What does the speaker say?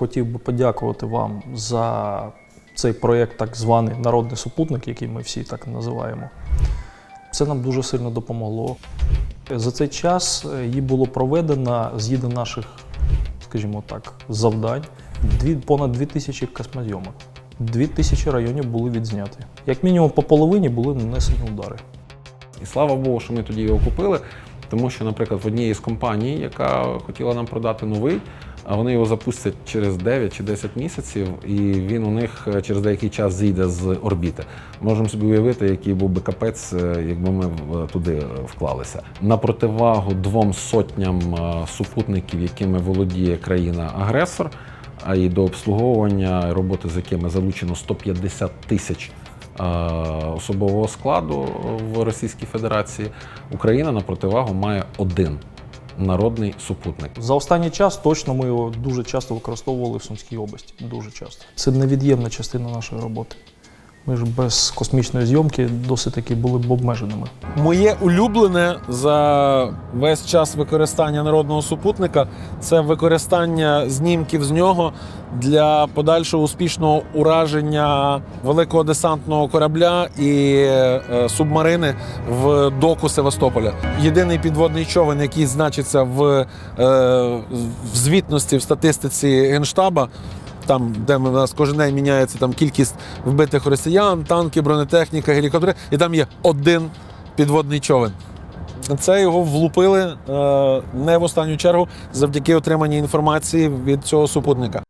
хотів би подякувати вам за цей проєкт, так званий Народний супутник, який ми всі так називаємо. Це нам дуже сильно допомогло. За цей час е, її було проведено згідно наших, скажімо так, завдань дві, понад 2000 космозйомок. 2000 районів були відзняті. Як мінімум по половині були нанесені удари. І слава Богу, що ми тоді його купили, тому що, наприклад, в одній з компаній, яка хотіла нам продати новий, а вони його запустять через 9 чи 10 місяців, і він у них е, через деякий час зійде з орбіти. Можемо собі уявити, який був би капець, е, якби ми туди е, вклалися. На противагу двом сотням супутників, якими володіє країна-агресор, а і до обслуговування роботи з якими залучено 150 тисяч особового складу в Російській Федерації, Україна на противагу має один народний супутник. За останній час точно ми його дуже часто використовували в Сумській області. Дуже часто. Це невід'ємна частина нашої роботи. Ми ж без космічної зйомки досить таки були б обмеженими. Моє улюблене за весь час використання народного супутника це використання знімків з нього для подальшого успішного ураження великого десантного корабля і е, субмарини в доку Севастополя. Єдиний підводний човен, який значиться в, е, в звітності в статистиці генштаба. Там, де в нас кожен день міняється там кількість вбитих росіян, танки, бронетехніка, гелікоптери, і там є один підводний човен. Це його влупили е, не в останню чергу завдяки отриманій інформації від цього супутника.